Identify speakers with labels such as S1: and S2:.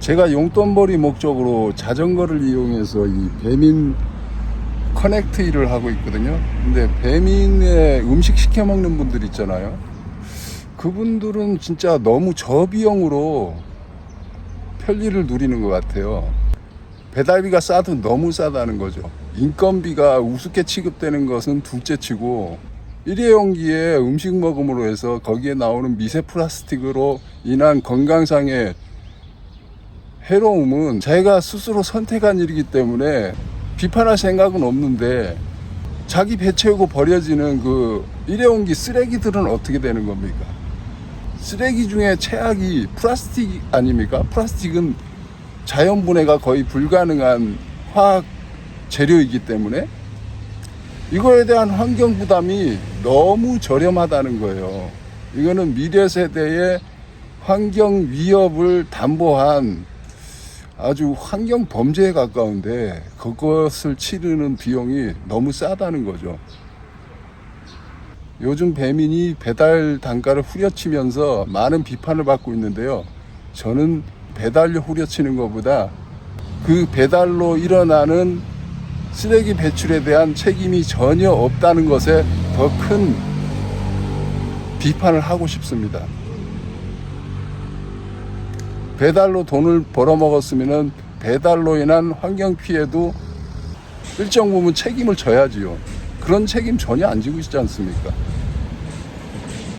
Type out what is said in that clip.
S1: 제가 용돈벌이 목적으로 자전거를 이용해서 이 배민 커넥트 일을 하고 있거든요. 근데 배민에 음식 시켜 먹는 분들 있잖아요. 그분들은 진짜 너무 저비용으로 편리를 누리는 것 같아요. 배달비가 싸도 너무 싸다는 거죠. 인건비가 우습게 취급되는 것은 둘째 치고 일회용기에 음식 먹음으로 해서 거기에 나오는 미세 플라스틱으로 인한 건강상의 해로움은 자기가 스스로 선택한 일이기 때문에 비판할 생각은 없는데 자기 배 채우고 버려지는 그 일회용기 쓰레기들은 어떻게 되는 겁니까? 쓰레기 중에 최악이 플라스틱 아닙니까? 플라스틱은 자연 분해가 거의 불가능한 화학 재료이기 때문에 이거에 대한 환경 부담이 너무 저렴하다는 거예요. 이거는 미래 세대의 환경 위협을 담보한 아주 환경 범죄에 가까운데 그것을 치르는 비용이 너무 싸다는 거죠. 요즘 배민이 배달 단가를 후려치면서 많은 비판을 받고 있는데요. 저는 배달료 후려치는 것보다 그 배달로 일어나는 쓰레기 배출에 대한 책임이 전혀 없다는 것에 더 큰 비판을 하고 싶습니다. 배달로 돈을 벌어먹었으면 배달로 인한 환경 피해도 일정 부분 책임을 져야지요. 그런 책임 전혀 안 지고 있지 않습니까?